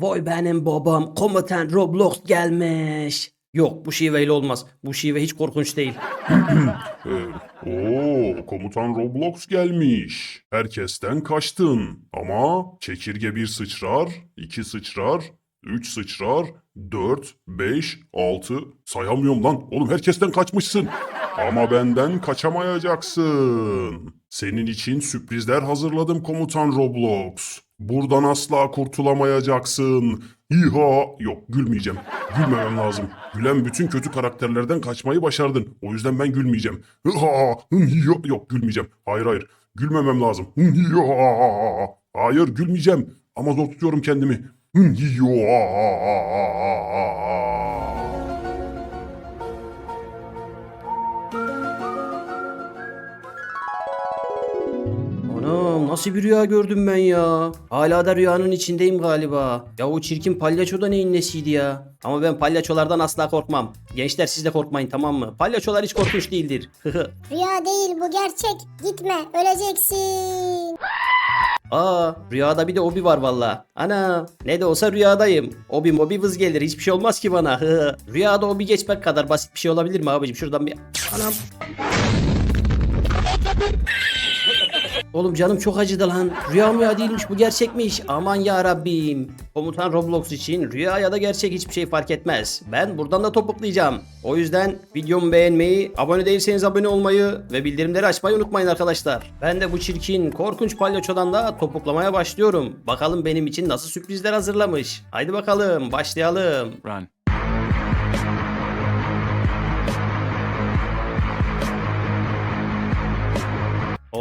Vay benim babam komutan Roblox gelmiş. Yok bu şiveyle olmaz. Bu şive hiç korkunç değil. Ee, Oo, komutan Roblox gelmiş. Herkesten kaçtın. Ama çekirge bir sıçrar, iki sıçrar, üç sıçrar, dört, beş, altı. Sayamıyorum lan. Oğlum herkesten kaçmışsın. Ama benden kaçamayacaksın. Senin için sürprizler hazırladım komutan Roblox. Buradan asla kurtulamayacaksın. İha! Yok gülmeyeceğim. Gülmemem lazım. Gülen bütün kötü karakterlerden kaçmayı başardın. O yüzden ben gülmeyeceğim. İha! Yok gülmeyeceğim. Hayır hayır. Gülmemem lazım. İha! Hayır gülmeyeceğim. Ama zor tutuyorum kendimi. İha! Nasıl bir rüya gördüm ben ya. Hala da rüyanın içindeyim galiba. Ya o çirkin palyaço da neyin nesiydi ya. Ama ben palyaçolardan asla korkmam. Gençler siz de korkmayın tamam mı? Palyaçolar hiç korkunç değildir. Rüya değil bu gerçek. Gitme öleceksin. Aa rüyada bir de obi var valla. Ana ne de olsa rüyadayım. Obi mobi vız gelir hiçbir şey olmaz ki bana. rüyada obi geçmek kadar basit bir şey olabilir mi abicim? Şuradan bir... Anam. Oğlum canım çok acıdı lan. Rüya mı ya değilmiş bu gerçekmiş. Aman ya Rabbim. Komutan Roblox için rüya ya da gerçek hiçbir şey fark etmez. Ben buradan da topuklayacağım. O yüzden videomu beğenmeyi, abone değilseniz abone olmayı ve bildirimleri açmayı unutmayın arkadaşlar. Ben de bu çirkin, korkunç palyaçodan da topuklamaya başlıyorum. Bakalım benim için nasıl sürprizler hazırlamış. Haydi bakalım başlayalım. Run.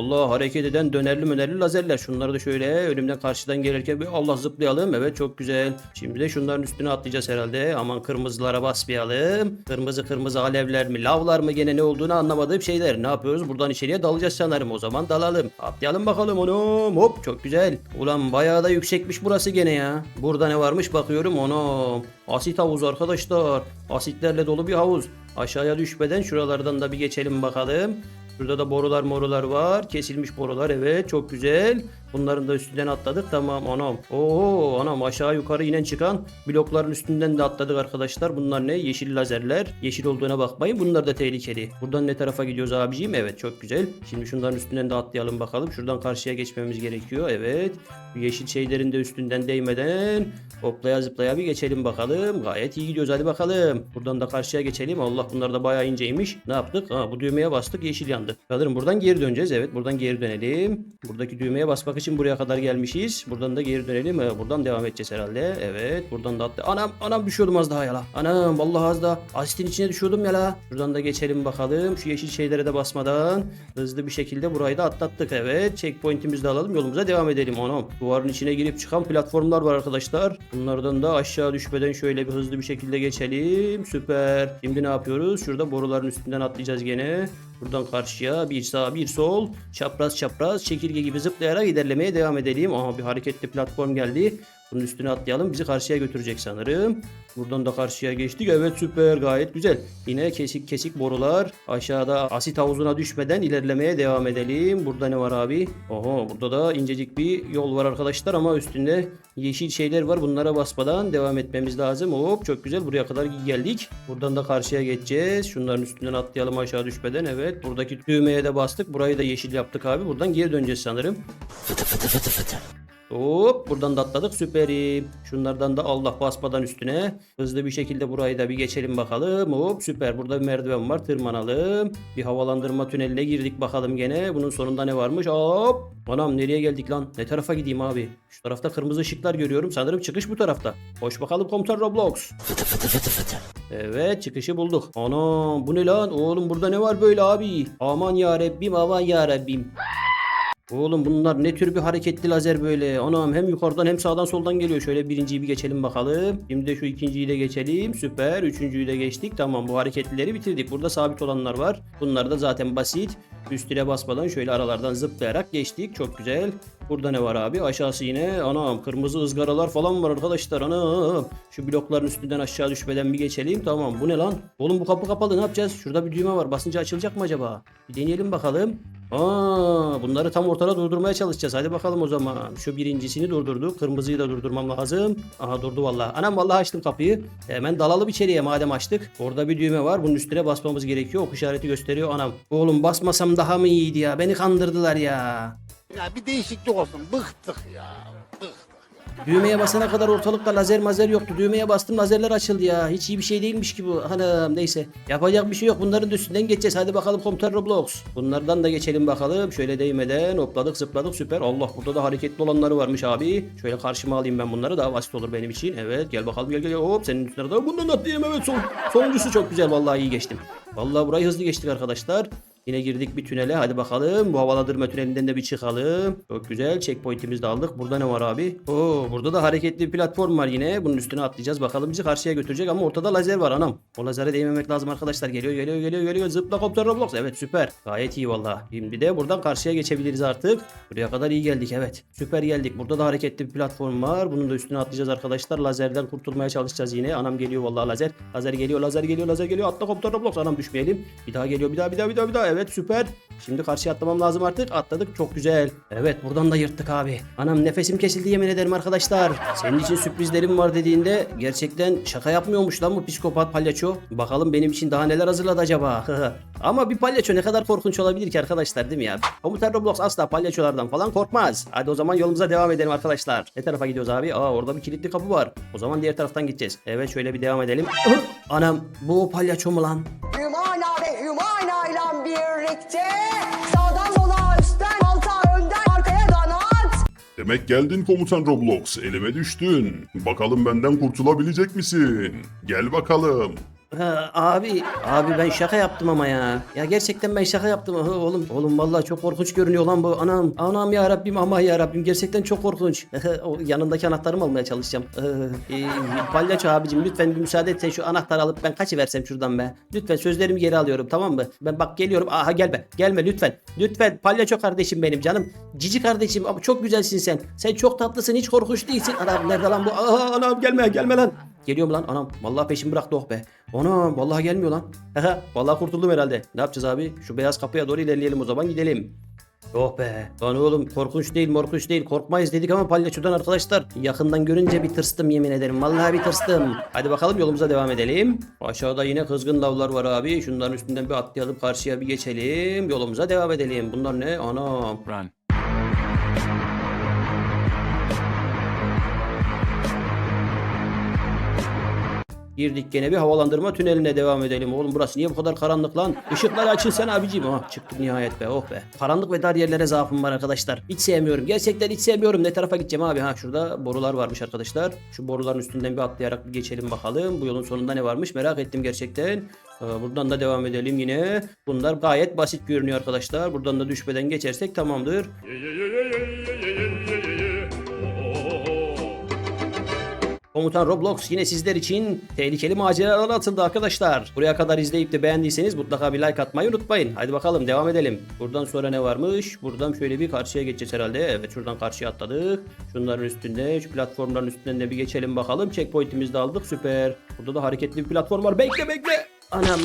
Allah hareket eden dönerli mönerli lazerler. Şunları da şöyle önümden karşıdan gelirken bir Allah zıplayalım. Evet çok güzel. Şimdi de şunların üstüne atlayacağız herhalde. Aman kırmızılara basmayalım. Kırmızı kırmızı alevler mi lavlar mı gene ne olduğunu anlamadığım şeyler. Ne yapıyoruz? Buradan içeriye dalacağız sanırım. O zaman dalalım. Atlayalım bakalım onu. Hop çok güzel. Ulan bayağı da yüksekmiş burası gene ya. Burada ne varmış bakıyorum onu. Asit havuzu arkadaşlar. Asitlerle dolu bir havuz. Aşağıya düşmeden şuralardan da bir geçelim bakalım. Şurada da borular morular var. Kesilmiş borular evet çok güzel. Bunların da üstünden atladık tamam anam. Oo anam aşağı yukarı inen çıkan blokların üstünden de atladık arkadaşlar. Bunlar ne? Yeşil lazerler. Yeşil olduğuna bakmayın bunlar da tehlikeli. Buradan ne tarafa gidiyoruz abiciğim? Evet çok güzel. Şimdi şunların üstünden de atlayalım bakalım. Şuradan karşıya geçmemiz gerekiyor. Evet. Yeşil şeylerin de üstünden değmeden hoplaya zıplaya bir geçelim bakalım. Gayet iyi gidiyoruz hadi bakalım. Buradan da karşıya geçelim. Allah bunlar da bayağı inceymiş. Ne yaptık? Ha bu düğmeye bastık yeşil yandı. Sanırım buradan geri döneceğiz. Evet buradan geri dönelim. Buradaki düğmeye basmak için buraya kadar gelmişiz. Buradan da geri dönelim. Ee, Buradan devam edeceğiz herhalde. Evet buradan da atla. Anam anam düşüyordum az daha ya la. Anam vallahi az daha. Asitin içine düşüyordum ya la. Şuradan da geçelim bakalım. Şu yeşil şeylere de basmadan hızlı bir şekilde burayı da atlattık. Evet checkpoint'imizi de alalım. Yolumuza devam edelim. Anam duvarın içine girip çıkan platformlar var arkadaşlar. Bunlardan da aşağı düşmeden şöyle bir hızlı bir şekilde geçelim. Süper. Şimdi ne yapıyoruz? Şurada boruların üstünden atlayacağız gene. Buradan karşıya bir sağ bir sol çapraz çapraz çekirge gibi zıplayarak ilerlemeye devam edelim. Aha bir hareketli platform geldi. Bunun üstüne atlayalım. Bizi karşıya götürecek sanırım. Buradan da karşıya geçtik. Evet süper gayet güzel. Yine kesik kesik borular. Aşağıda asit havuzuna düşmeden ilerlemeye devam edelim. Burada ne var abi? Oho burada da incecik bir yol var arkadaşlar ama üstünde yeşil şeyler var. Bunlara basmadan devam etmemiz lazım. Hop çok güzel buraya kadar geldik. Buradan da karşıya geçeceğiz. Şunların üstünden atlayalım aşağı düşmeden. Evet buradaki düğmeye de bastık. Burayı da yeşil yaptık abi. Buradan geri döneceğiz sanırım. Hop buradan da atladık süperim. Şunlardan da Allah basmadan üstüne. Hızlı bir şekilde burayı da bir geçelim bakalım. Hop süper burada bir merdiven var tırmanalım. Bir havalandırma tüneline girdik bakalım gene. Bunun sonunda ne varmış? Hop. Anam nereye geldik lan? Ne tarafa gideyim abi? Şu tarafta kırmızı ışıklar görüyorum. Sanırım çıkış bu tarafta. Hoş bakalım komutan Roblox. Evet çıkışı bulduk. Anam bu ne lan? Oğlum burada ne var böyle abi? Aman ya Rabbim aman ya Rabbim. Oğlum bunlar ne tür bir hareketli lazer böyle. Anam hem yukarıdan hem sağdan soldan geliyor. Şöyle birinciyi bir geçelim bakalım. Şimdi de şu ikinciyi de geçelim. Süper. Üçüncüyü de geçtik. Tamam bu hareketlileri bitirdik. Burada sabit olanlar var. Bunlar da zaten basit. Üstüne basmadan şöyle aralardan zıplayarak geçtik. Çok güzel. Burada ne var abi? Aşağısı yine anam kırmızı ızgaralar falan var arkadaşlar. Anam. Şu blokların üstünden aşağı düşmeden bir geçelim. Tamam bu ne lan? Oğlum bu kapı kapalı ne yapacağız? Şurada bir düğme var. Basınca açılacak mı acaba? Bir deneyelim bakalım. Aa, bunları tam ortada durdurmaya çalışacağız. Hadi bakalım o zaman. Şu birincisini durdurduk. Kırmızıyı da durdurmam lazım. Aha durdu vallahi. Anam vallahi açtım kapıyı. Hemen dalalım içeriye madem açtık. Orada bir düğme var. Bunun üstüne basmamız gerekiyor. Ok işareti gösteriyor anam. Oğlum basmasam daha mı iyiydi ya? Beni kandırdılar ya. Ya bir değişiklik olsun. Bıktık ya. Düğmeye basana kadar ortalıkta lazer mazer yoktu. Düğmeye bastım lazerler açıldı ya. Hiç iyi bir şey değilmiş ki bu. Hanım neyse. Yapacak bir şey yok. Bunların üstünden geçeceğiz. Hadi bakalım komutan Roblox. Bunlardan da geçelim bakalım. Şöyle değmeden hopladık zıpladık süper. Allah burada da hareketli olanları varmış abi. Şöyle karşıma alayım ben bunları. Daha basit olur benim için. Evet gel bakalım gel gel. Hop senin üstüne de bundan atlayayım. Evet son, sonuncusu çok güzel. Vallahi iyi geçtim. Vallahi burayı hızlı geçtik arkadaşlar. Yine girdik bir tünele. Hadi bakalım. Bu havalandırma tünelinden de bir çıkalım. Çok güzel. Checkpoint'imizi de aldık. Burada ne var abi? Oo, burada da hareketli bir platform var yine. Bunun üstüne atlayacağız. Bakalım bizi karşıya götürecek ama ortada lazer var anam. O lazere değmemek lazım arkadaşlar. Geliyor geliyor geliyor geliyor. Zıpla kopter Roblox. Evet süper. Gayet iyi valla. Şimdi de buradan karşıya geçebiliriz artık. Buraya kadar iyi geldik evet. Süper geldik. Burada da hareketli bir platform var. Bunun da üstüne atlayacağız arkadaşlar. Lazerden kurtulmaya çalışacağız yine. Anam geliyor vallahi lazer. Lazer geliyor lazer geliyor lazer geliyor. Atla kopter Roblox. Anam düşmeyelim. Bir daha geliyor bir daha bir daha bir daha bir daha. Evet süper. Şimdi karşıya atlamam lazım artık. Atladık çok güzel. Evet buradan da yırttık abi. Anam nefesim kesildi yemin ederim arkadaşlar. Senin için sürprizlerim var dediğinde gerçekten şaka yapmıyormuş lan bu psikopat palyaço. Bakalım benim için daha neler hazırladı acaba. Ama bir palyaço ne kadar korkunç olabilir ki arkadaşlar değil mi ya? Komutan Roblox asla palyaçolardan falan korkmaz. Hadi o zaman yolumuza devam edelim arkadaşlar. Ne tarafa gidiyoruz abi? Aa orada bir kilitli kapı var. O zaman diğer taraftan gideceğiz. Evet şöyle bir devam edelim. Anam bu palyaço mu lan? Demek geldin komutan Roblox. Elime düştün. Bakalım benden kurtulabilecek misin? Gel bakalım. Ha, abi, abi ben şaka yaptım ama ya. Ya gerçekten ben şaka yaptım. Ha, oğlum, oğlum vallahi çok korkunç görünüyor lan bu. Anam, anam ya Rabbim, ama ya Rabbim gerçekten çok korkunç. yanındaki anahtarımı almaya çalışacağım. Ee, palyaço abicim lütfen bir müsaade et sen şu anahtarı alıp ben kaçıversem şuradan be. Lütfen sözlerimi geri alıyorum tamam mı? Ben bak geliyorum. Aha gelme. Gelme lütfen. Lütfen palyaço kardeşim benim canım. Cici kardeşim ama çok güzelsin sen. Sen çok tatlısın hiç korkunç değilsin. Anam nerede lan bu? Aa, anam gelme gelme lan. Geliyor mu lan? Anam vallahi peşimi bıraktı oh be. Anam vallahi gelmiyor lan. Vallahi kurtuldum herhalde. Ne yapacağız abi? Şu beyaz kapıya doğru ilerleyelim o zaman gidelim. Oh be. Lan oğlum korkunç değil morkunç değil. Korkmayız dedik ama palyaçodan arkadaşlar. Yakından görünce bir tırstım yemin ederim. Vallahi bir tırstım. Hadi bakalım yolumuza devam edelim. Aşağıda yine kızgın lavlar var abi. Şunların üstünden bir atlayalım karşıya bir geçelim. Yolumuza devam edelim. Bunlar ne? Anam. Run. Girdik gene bir havalandırma tüneline devam edelim. Oğlum burası niye bu kadar karanlık lan? Işıkları açın sen abicim. Ha çıktık nihayet be oh be. Karanlık ve dar yerlere zaafım var arkadaşlar. Hiç sevmiyorum. Gerçekten hiç sevmiyorum. Ne tarafa gideceğim abi? Ha şurada borular varmış arkadaşlar. Şu boruların üstünden bir atlayarak bir geçelim bakalım. Bu yolun sonunda ne varmış merak ettim gerçekten. Ee, Buradan da devam edelim yine. Bunlar gayet basit görünüyor arkadaşlar. Buradan da düşmeden geçersek tamamdır. Komutan Roblox yine sizler için tehlikeli maceralara atıldı arkadaşlar. Buraya kadar izleyip de beğendiyseniz mutlaka bir like atmayı unutmayın. Hadi bakalım devam edelim. Buradan sonra ne varmış? Buradan şöyle bir karşıya geçeceğiz herhalde. Evet şuradan karşıya atladık. Şunların üstünde, şu platformların üstünden de bir geçelim bakalım. Checkpoint'imizi de aldık. Süper. Burada da hareketli bir platform var. Bekle bekle. Anam.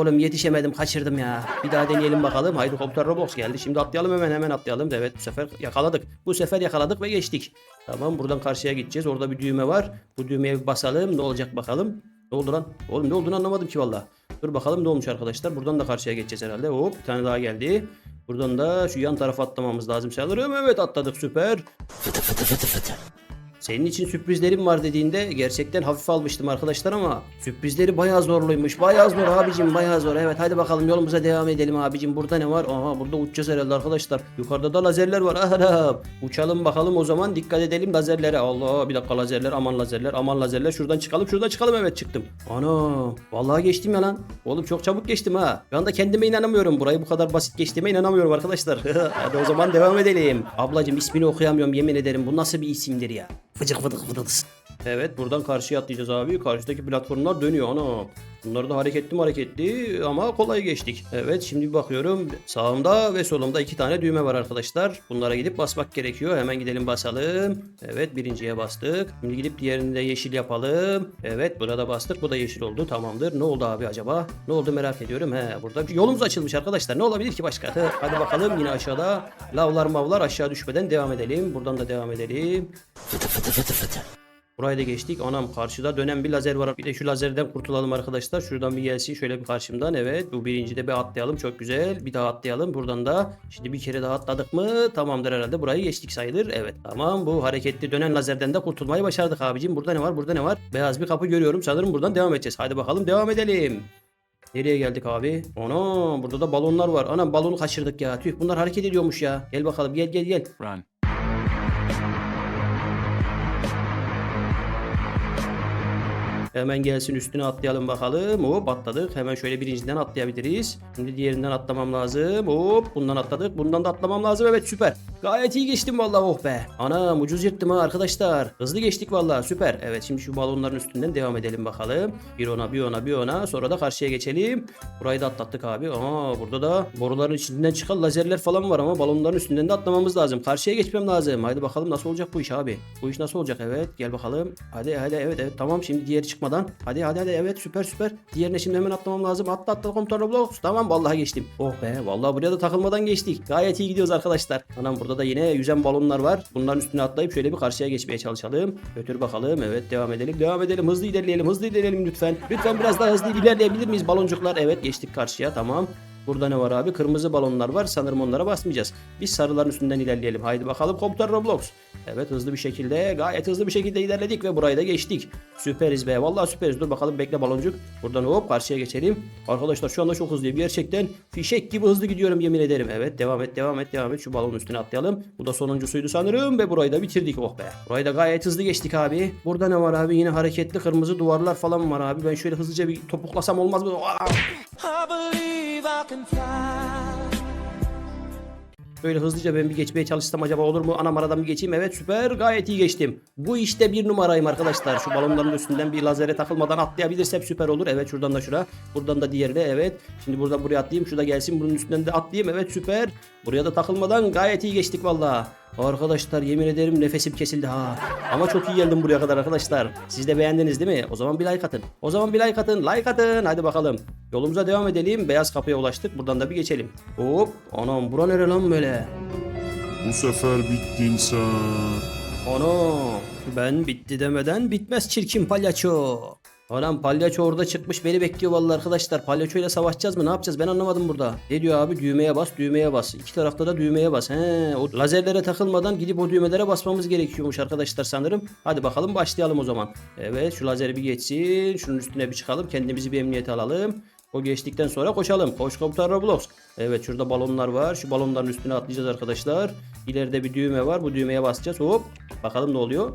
Oğlum yetişemedim kaçırdım ya. Bir daha deneyelim bakalım. Haydi komutan Roblox geldi. Şimdi atlayalım hemen hemen atlayalım. Evet bu sefer yakaladık. Bu sefer yakaladık ve geçtik. Tamam buradan karşıya gideceğiz. Orada bir düğme var. Bu düğmeye basalım. Ne olacak bakalım. Ne oldu lan? Oğlum ne olduğunu anlamadım ki valla. Dur bakalım ne olmuş arkadaşlar. Buradan da karşıya geçeceğiz herhalde. Hop bir tane daha geldi. Buradan da şu yan tarafa atlamamız lazım sanırım. Evet atladık süper. Fıtı fıtı fıtı fıtı. Senin için sürprizlerim var dediğinde gerçekten hafif almıştım arkadaşlar ama sürprizleri bayağı zorluymuş. Bayağı zor abicim bayağı zor. Evet hadi bakalım yolumuza devam edelim abicim. Burada ne var? Aha burada uçacağız herhalde arkadaşlar. Yukarıda da lazerler var. Aha, uçalım bakalım o zaman dikkat edelim lazerlere. Allah bir dakika lazerler aman lazerler aman lazerler. Şuradan çıkalım şuradan çıkalım evet çıktım. Ana vallahi geçtim ya lan. Oğlum çok çabuk geçtim ha. Şu anda kendime inanamıyorum. Burayı bu kadar basit geçtiğime inanamıyorum arkadaşlar. hadi o zaman devam edelim. Ablacım ismini okuyamıyorum yemin ederim. Bu nasıl bir isimdir ya? ブチブチブチ Evet buradan karşıya atlayacağız abi. Karşıdaki platformlar dönüyor ana. Bunları da hareketli hareketli ama kolay geçtik. Evet şimdi bakıyorum. Sağımda ve solumda iki tane düğme var arkadaşlar. Bunlara gidip basmak gerekiyor. Hemen gidelim basalım. Evet birinciye bastık. Şimdi gidip diğerini de yeşil yapalım. Evet burada bastık. Bu da yeşil oldu. Tamamdır. Ne oldu abi acaba? Ne oldu merak ediyorum. He burada yolumuz açılmış arkadaşlar. Ne olabilir ki başka? Hadi bakalım yine aşağıda. Lavlar mavlar aşağı düşmeden devam edelim. Buradan da devam edelim. Burayı da geçtik. Anam karşıda dönen bir lazer var. Bir de şu lazerden kurtulalım arkadaşlar. Şuradan bir gelsin şöyle bir karşımdan. Evet bu birinci de bir atlayalım. Çok güzel. Bir daha atlayalım. Buradan da şimdi bir kere daha atladık mı? Tamamdır herhalde. Burayı geçtik sayılır. Evet tamam bu hareketli dönen lazerden de kurtulmayı başardık abicim. Burada ne var? Burada ne var? Beyaz bir kapı görüyorum. Sanırım buradan devam edeceğiz. Hadi bakalım devam edelim. Nereye geldik abi? Ana burada da balonlar var. Anam balonu kaçırdık ya. Tüh bunlar hareket ediyormuş ya. Gel bakalım gel gel gel. Run. Hemen gelsin üstüne atlayalım bakalım. Hop atladık. Hemen şöyle birinciden atlayabiliriz. Şimdi diğerinden atlamam lazım. Hop bundan atladık. Bundan da atlamam lazım. Evet süper. Gayet iyi geçtim vallahi oh be. Anam ucuz yırttım ha arkadaşlar. Hızlı geçtik vallahi süper. Evet şimdi şu balonların üstünden devam edelim bakalım. Bir ona bir ona bir ona. Sonra da karşıya geçelim. Burayı da atlattık abi. Aa burada da boruların içinden çıkan lazerler falan var ama balonların üstünden de atlamamız lazım. Karşıya geçmem lazım. Haydi bakalım nasıl olacak bu iş abi. Bu iş nasıl olacak? Evet gel bakalım. Hadi hadi evet evet tamam şimdi diğeri çıkmadan. Hadi hadi hadi evet süper süper. Diğerine şimdi hemen atlamam lazım. Atla atla komutan Roblox. Tamam vallahi geçtim. Oh be vallahi buraya da takılmadan geçtik. Gayet iyi gidiyoruz arkadaşlar. Anam burada da yine yüzen balonlar var. Bunların üstüne atlayıp şöyle bir karşıya geçmeye çalışalım. Götür bakalım. Evet devam edelim. Devam edelim. Hızlı ilerleyelim. Hızlı ilerleyelim lütfen. Lütfen biraz daha hızlı ilerleyebilir miyiz baloncuklar? Evet geçtik karşıya. Tamam. Burada ne var abi? Kırmızı balonlar var. Sanırım onlara basmayacağız. Biz sarıların üstünden ilerleyelim. Haydi bakalım komutan Roblox. Evet hızlı bir şekilde gayet hızlı bir şekilde ilerledik ve burayı da geçtik. Süperiz be. Vallahi süperiz. Dur bakalım bekle baloncuk. Buradan hop karşıya geçelim. Arkadaşlar şu anda çok hızlıyım. Gerçekten fişek gibi hızlı gidiyorum yemin ederim. Evet devam et devam et devam et. Şu balonun üstüne atlayalım. Bu da sonuncusuydu sanırım ve burayı da bitirdik. Oh be. Burayı da gayet hızlı geçtik abi. Burada ne var abi? Yine hareketli kırmızı duvarlar falan var abi. Ben şöyle hızlıca bir topuklasam olmaz mı? Böyle hızlıca ben bir geçmeye çalışsam acaba olur mu? Anam aradan bir geçeyim. Evet süper. Gayet iyi geçtim. Bu işte bir numarayım arkadaşlar. Şu balonların üstünden bir lazere takılmadan atlayabilirsem süper olur. Evet şuradan da şura. Buradan da diğerine. Evet. Şimdi buradan buraya atlayayım. Şurada gelsin. Bunun üstünden de atlayayım. Evet süper. Buraya da takılmadan gayet iyi geçtik valla. Arkadaşlar yemin ederim nefesim kesildi ha. Ama çok iyi geldim buraya kadar arkadaşlar. Siz de beğendiniz değil mi? O zaman bir like atın. O zaman bir like atın. Like atın. Hadi bakalım. Yolumuza devam edelim. Beyaz kapıya ulaştık. Buradan da bir geçelim. Hop. Anam bura nere lan böyle? Bu sefer bittin sen. Ana ben bitti demeden bitmez çirkin palyaço. Anam palyaço orada çıkmış beni bekliyor vallahi arkadaşlar. Palyaçoyla savaşacağız mı ne yapacağız ben anlamadım burada. Ne diyor abi düğmeye bas düğmeye bas. İki tarafta da düğmeye bas. He, o lazerlere takılmadan gidip o düğmelere basmamız gerekiyormuş arkadaşlar sanırım. Hadi bakalım başlayalım o zaman. Evet şu lazeri bir geçsin. Şunun üstüne bir çıkalım kendimizi bir emniyete alalım. O geçtikten sonra koşalım. Koş komutan Roblox. Evet şurada balonlar var. Şu balonların üstüne atlayacağız arkadaşlar. İleride bir düğme var. Bu düğmeye basacağız. Hop. Bakalım ne oluyor.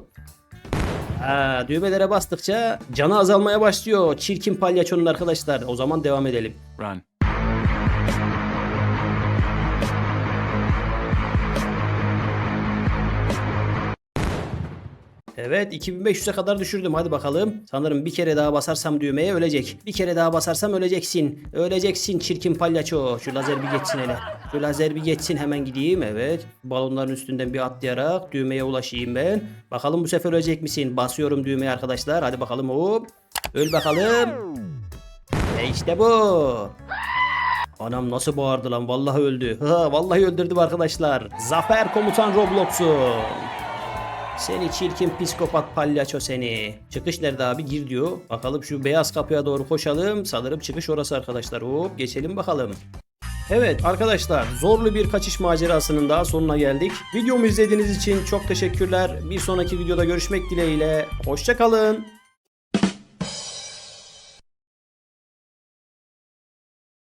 Ha, düğmelere bastıkça canı azalmaya başlıyor. Çirkin palyaçonun arkadaşlar. O zaman devam edelim. Run. Evet 2500'e kadar düşürdüm hadi bakalım. Sanırım bir kere daha basarsam düğmeye ölecek. Bir kere daha basarsam öleceksin. Öleceksin çirkin palyaço. Şu lazer bir geçsin hele. Şu lazer bir geçsin hemen gideyim evet. Balonların üstünden bir atlayarak düğmeye ulaşayım ben. Bakalım bu sefer ölecek misin? Basıyorum düğmeye arkadaşlar. Hadi bakalım hop. Öl bakalım. Ve işte bu. Anam nasıl bağırdı lan vallahi öldü. Ha, vallahi öldürdüm arkadaşlar. Zafer komutan Roblox'un. Seni çirkin psikopat palyaço seni. Çıkış nerede abi gir diyor. Bakalım şu beyaz kapıya doğru koşalım. Sanırım çıkış orası arkadaşlar. Hop geçelim bakalım. Evet arkadaşlar zorlu bir kaçış macerasının daha sonuna geldik. Videomu izlediğiniz için çok teşekkürler. Bir sonraki videoda görüşmek dileğiyle. Hoşçakalın.